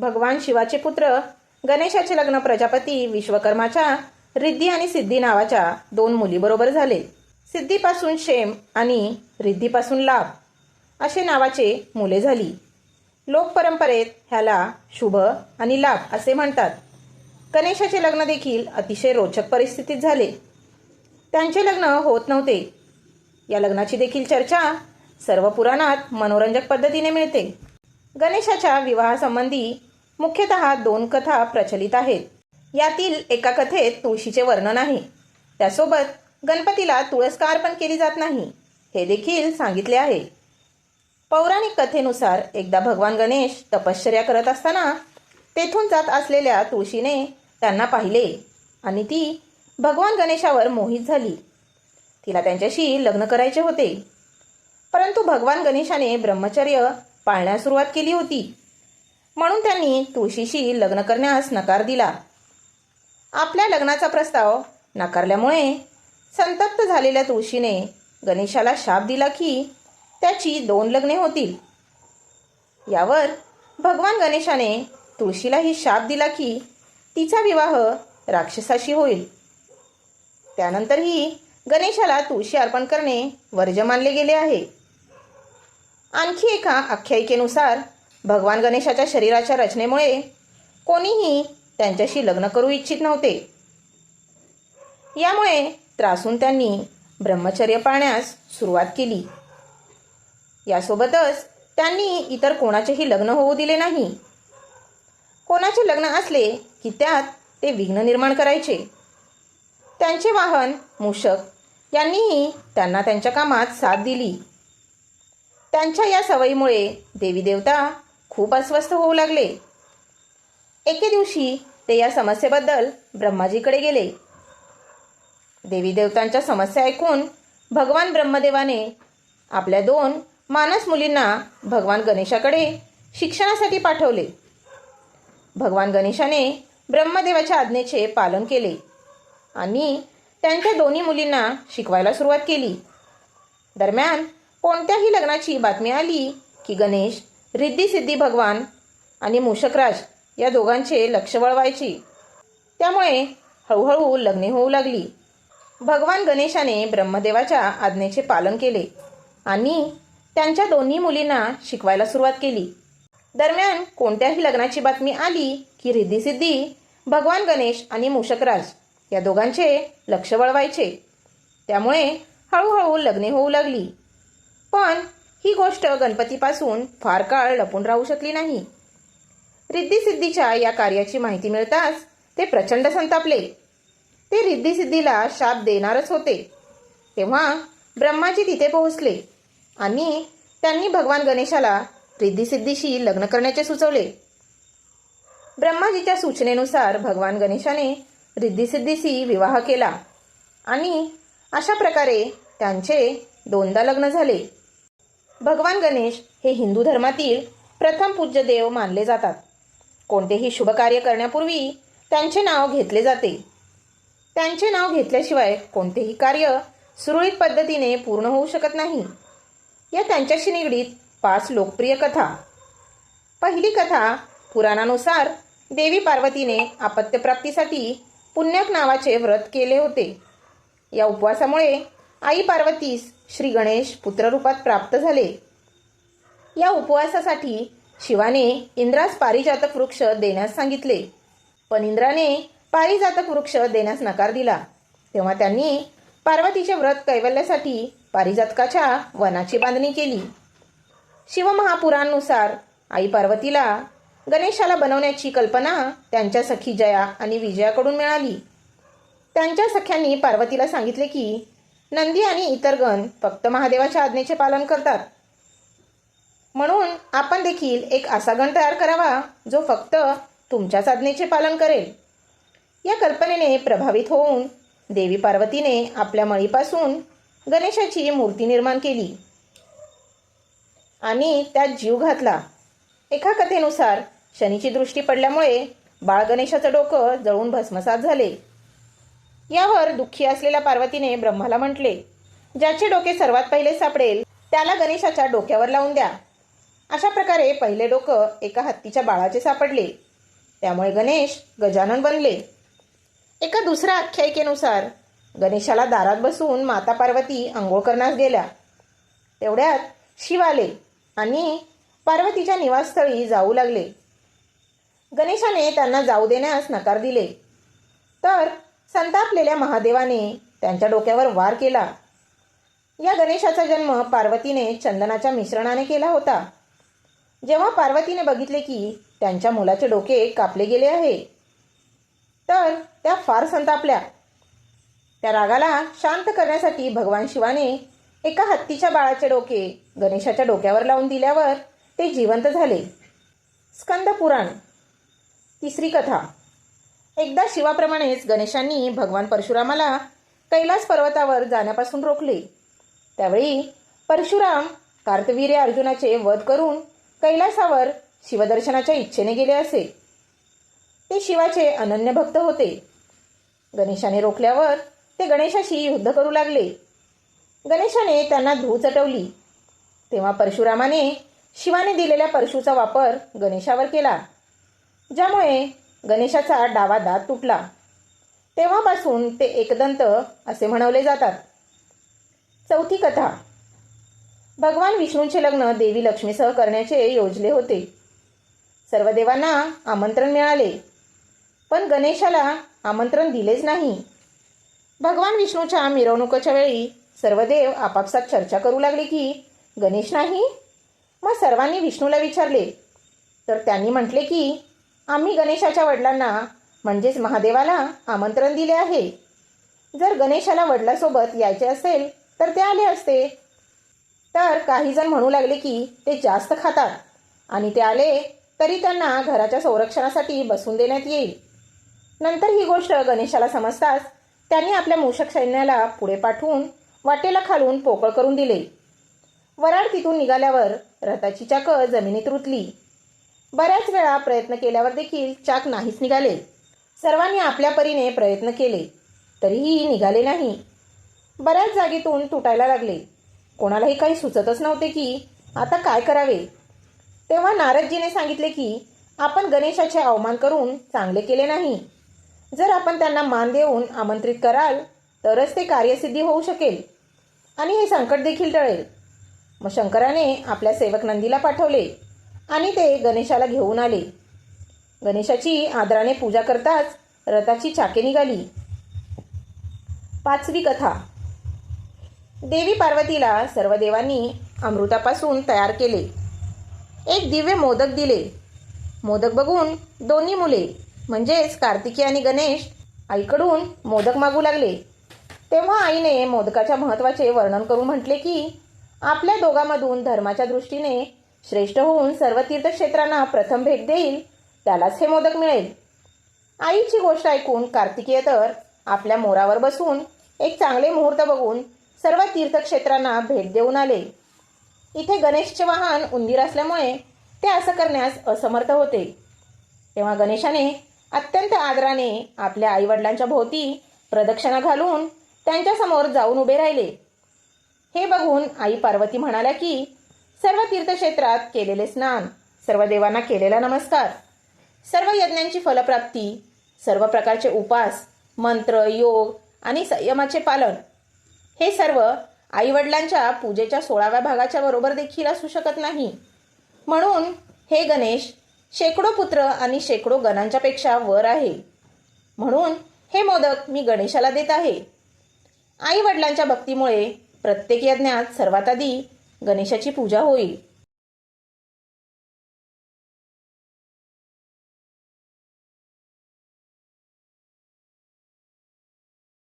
भगवान शिवाचे पुत्र गणेशाचे लग्न प्रजापती विश्वकर्माच्या रिद्धी आणि सिद्धी नावाच्या दोन मुलीबरोबर झाले. सिद्धीपासून शेम आणि रिद्धीपासून लाभ असे नावाचे मुले झाली. लोकपरंपरेत ह्याला शुभ आणि लाभ असे म्हणतात. गणेशाचे लग्न देखील अतिशय रोचक परिस्थितीत झाले. त्यांचे लग्न होत नव्हते. या लग्नाची देखील चर्चा सर्व पुराणात मनोरंजक पद्धतीने मिळते. गणेशाच्या विवाहासंबंधी मुख्यतः दोन कथा प्रचलित आहेत. यातील एका कथेत तुळशीचे वर्णन आहे. त्यासोबत गणपतीला तुळसकार पण केली जात नाही हे देखील सांगितले आहे. पौराणिक कथेनुसार एकदा भगवान गणेश तपश्चर्या करत असताना तेथून जात असलेल्या तुळशीने त्यांना पाहिले आणि ती भगवान गणेशावर मोहित झाली. तिला त्यांच्याशी लग्न करायचे होते. परंतु भगवान गणेशाने ब्रह्मचर्य पाळण्यास सुरुवात केली होती. म्हणून त्यांनी तुळशीशी लग्न करण्यास नकार दिला. आपल्या लग्नाचा प्रस्ताव नाकारल्यामुळे संतप्त झालेल्या तुळशीने गणेशाला शाप दिला की त्याची दोन लग्ने होतील. यावर भगवान गणेशाने तुळशीलाही शाप दिला की तिचा विवाह राक्षसाशी होईल. त्यानंतरही गणेशाला तुळशी अर्पण करणे वर्ज्य मानले गेले आहे. आणखी एका आख्यायिकेनुसार भगवान गणेशाच्या शरीराच्या रचनेमुळे कोणीही त्यांच्याशी लग्न करू इच्छित नव्हते. यामुळे त्रासून त्यांनी ब्रह्मचर्य पाळण्यास सुरुवात केली. यासोबतच त्यांनी इतर कोणाचेही लग्न होऊ दिले नाही. कोणाचे लग्न असले की त्यात ते विघ्न निर्माण करायचे. त्यांचे वाहन मूषक यांनीही त्यांना त्यांच्या कामात साथ दिली. त्यांच्या या सवयीमुळे देवी देवता खूप अस्वस्थ होऊ लागले. एके दिवशी ते या समस्येबद्दल ब्रह्माजीकडे गेले. देवी देवतांच्या समस्या ऐकून भगवान ब्रह्मदेवाने आपल्या दोन मानस मुलींना भगवान गणेशाकडे शिक्षणासाठी पाठवले. भगवान गणेशाने ब्रह्मदेवाच्या आज्ञेचे पालन केले आणि त्यांच्या दोन्ही मुलींना शिकवायला सुरुवात केली. दरम्यान कोणत्याही लग्नाची बातमी आली की गणेश रिद्धी सिद्धी भगवान आणि मूषकराज या दोघांचे लक्ष वळवायची. त्यामुळे हळूहळू लग्ने होऊ लागली. भगवान गणेशाने ब्रह्मदेवाच्या आज्ञेचे पालन केले आणि त्यांच्या दोन्ही मुलींना शिकवायला सुरुवात केली. दरम्यान कोणत्याही लग्नाची बातमी आली की रिद्धी सिद्धी भगवान गणेश आणि मूषकराज या दोघांचे लक्ष वळवायचे. त्यामुळे हळूहळू लग्ने होऊ लागली. पण ही गोष्ट गणपतीपासून फार काळ लपून राहू शकली नाही. रिद्धिसिद्धीच्या या कार्याची माहिती मिळताच ते प्रचंड संतापले. ते रिद्धिसिद्धीला शाप देणारच होते. तेव्हा ब्रह्माजी तिथे पोहोचले आणि त्यांनी भगवान गणेशाला रिद्धिसिद्धीशी लग्न करण्याचे सुचवले. ब्रह्माजीच्या सूचनेनुसार भगवान गणेशाने रिद्धिसिद्धीशी विवाह केला आणि अशा प्रकारे त्यांचे दोनदा लग्न झाले. भगवान गणेश हे हिंदू धर्मातील प्रथम पूज्य देव मानले जातात. कोणतेही शुभकार्य करण्यापूर्वी त्यांचे नाव घेतले जाते. त्यांचे नाव घेतल्याशिवाय कोणतेही कार्य सुरळीत पद्धतीने पूर्ण होऊ शकत नाही. या त्यांच्याशी निगडीत पाच लोकप्रिय कथा. पहिली कथा पुराणानुसार देवी पार्वतीने आपत्यप्राप्तीसाठी पुण्यक नावाचे व्रत केले होते. या उपवासामुळे आई पार्वतीस श्री गणेश पुत्ररूपात प्राप्त झाले. या उपवासासाठी शिवाने इंद्रास पारिजातक वृक्ष देण्यास सांगितले. पण इंद्राने पारिजातक वृक्ष देण्यास नकार दिला. तेव्हा त्यांनी पार्वतीचे व्रत कैवल्यासाठी पारिजातकाच्या वनाची बांधणी केली. शिवमहापुरांनुसार आई पार्वतीला गणेशाला बनवण्याची कल्पना त्यांच्या सखी जया आणि विजयाकडून मिळाली. त्यांच्या सख्यांनी पार्वतीला सांगितले की नंदी आणि इतर गण फक्त महादेवाच्या आज्ञेचे पालन करतात. म्हणून आपण देखील एक असा गण तयार करावा जो फक्त तुमच्याच आज्ञेचे पालन करेल. या कल्पनेने प्रभावित होऊन देवी पार्वतीने आपल्या मळीपासून गणेशाची मूर्ती निर्माण केली आणि त्यात जीव घातला. एका कथेनुसार शनीची दृष्टी पडल्यामुळे बाळ गणेशाचं डोकं जळून भस्मसात झाले. यावर दुःखी असलेल्या पार्वतीने ब्रह्माला म्हटले ज्याचे डोके सर्वात पहिले सापडेल त्याला गणेशाच्या डोक्यावर लावून द्या. अशा प्रकारे पहिले डोकं एका हत्तीच्या बाळाचे सापडले. त्यामुळे गणेश गजानन बनले. एका दुसऱ्या आख्यायिकेनुसार गणेशाला दारात बसून माता पार्वती आंघोळ करण्यास गेल्या. तेवढ्यात शिव आले आणि पार्वतीच्या निवासस्थळी जाऊ लागले. गणेशाने त्यांना जाऊ देण्यास नकार दिले. तर संतापलेल्या महादेवाने त्यांच्या डोक्यावर वार केला. या गणेशाचा जन्म पार्वतीने चंदनाच्या मिश्रणाने केला होता. जेव्हा पार्वतीने बघितले की त्यांच्या मुलाचे डोके कापले गेले आहे तर त्या फार संतापल्या. त्या रागाला शांत करण्यासाठी भगवान शिवाने एका हत्तीच्या बाळाचे डोके गणेशाच्या डोक्यावर लावून दिल्यावर ते जिवंत झाले. स्कंद पुराण तिसरी कथा. एकदा शिवाप्रमाणेच गणेशांनी भगवान परशुरामाला कैलास पर्वतावर जाण्यापासून रोखले. त्यावेळी परशुराम कार्तवीर्य अर्जुनाचे वध करून कैलासावर शिवदर्शनाच्या इच्छेने गेले असे. ते शिवाचे अनन्य भक्त होते. गणेशाने रोखल्यावर ते गणेशाशी युद्ध करू लागले. गणेशाने त्यांना धू चटवली. तेव्हा परशुरामाने शिवाने दिलेल्या परशूचा वापर गणेशावर केला ज्यामुळे गणेशाचा डावा दात तुटला. तेव्हापासून ते एकदंत असे म्हणवले जातात. चौथी कथा. भगवान विष्णूंचे लग्न देवी लक्ष्मीसह करण्याचे योजले होते. सर्व देवांना आमंत्रण मिळाले. पण गणेशाला आमंत्रण दिलेच नाही. भगवान विष्णूच्या मिरवणुकीच्या वेळी सर्व देव आपापसात चर्चा करू लागले की गणेश नाही? मग सर्वांनी विष्णूला विचारले. तर त्यांनी म्हटले की आम्ही गणेशाच्या वडिलांना म्हणजेच महादेवाला आमंत्रण दिले आहे. जर गणेशाला वडिलासोबत यायचे असेल तर ते आले असते. तर काही जण म्हणू लागले की ते जास्त खातात. आणि ते आले तरी त्यांना घराच्या संरक्षणासाठी बसून देण्यात येईल. नंतर ही गोष्ट गणेशाला समजताच त्यांनी आपल्या मूषक सैन्याला पुढे पाठवून वाटेला खालून पोकळ करून दिले. वराड तिथून निघाल्यावर रथाची चाकं जमिनीत रुतली. बऱ्याच वेळा प्रयत्न केल्यावर देखील चाक नाहीच निघाले. सर्वांनी आपल्या परीने प्रयत्न केले तरीही निघाले नाही. बऱ्याच जागेतून तुटायला लागले. कोणालाही काही सुचतच नव्हते की आता काय करावे. तेव्हा नारदजीने सांगितले की आपण गणेशाचे अवमान करून चांगले केले नाही. जर आपण त्यांना मान देऊन आमंत्रित कराल तरच ते कार्यसिद्धी होऊ शकेल. आणि हे संकट देखील टळेल. मग शंकराने आपल्या सेवक नंदीला पाठवले. आणि ते गणेशाला घेऊन आले. गणेशाची आदराने पूजा करताच रथाची चाके निघाली. पाचवी कथा. देवी पार्वतीला सर्व देवांनी अमृतापासून तयार केले. एक दिव्य मोदक दिले. मोदक बघून दोन्ही मुले म्हणजेच कार्तिकी आणि गणेश आईकडून मोदक मागू लागले. तेव्हा आईने मोदकाच्या महत्त्वाचे वर्णन करून म्हटले की आपल्या दोघांमधून धर्माच्या दृष्टीने श्रेष्ठ होऊन सर्व तीर्थक्षेत्रांना प्रथम भेट देईल त्यालाच हे मोदक मिळेल. आईची गोष्ट ऐकून कार्तिकीय तर आपल्या मोरावर बसून एक चांगले मुहूर्त बघून सर्व तीर्थक्षेत्रांना भेट देऊन आले. इथे गणेशचे वाहन उंदीर असल्यामुळे ते असं करण्यास असमर्थ होते. तेव्हा गणेशाने अत्यंत आदराने आपल्या आईवडिलांच्या भोवती प्रदक्षिणा घालून त्यांच्यासमोर जाऊन उभे राहिले. हे बघून आई पार्वती म्हणाल्या की सर्व तीर्थक्षेत्रात केलेले स्नान सर्व देवांना केलेला नमस्कार. सर्व यज्ञांची फलप्राप्ती सर्व प्रकारचे उपास मंत्र योग आणि संयमाचे पालन. हे सर्व आईवडिलांच्या पूजेच्या सोळाव्या भागाच्या बरोबर देखील असू शकत नाही. म्हणून हे गणेश शेकडो पुत्र आणि शेकडो गणांच्यापेक्षा वर आहे. म्हणून हे मोदक मी गणेशाला देत आहे. आईवडिलांच्या भक्तीमुळे प्रत्येक यज्ञात सर्वात आधी गणेशाची पूजा होईल.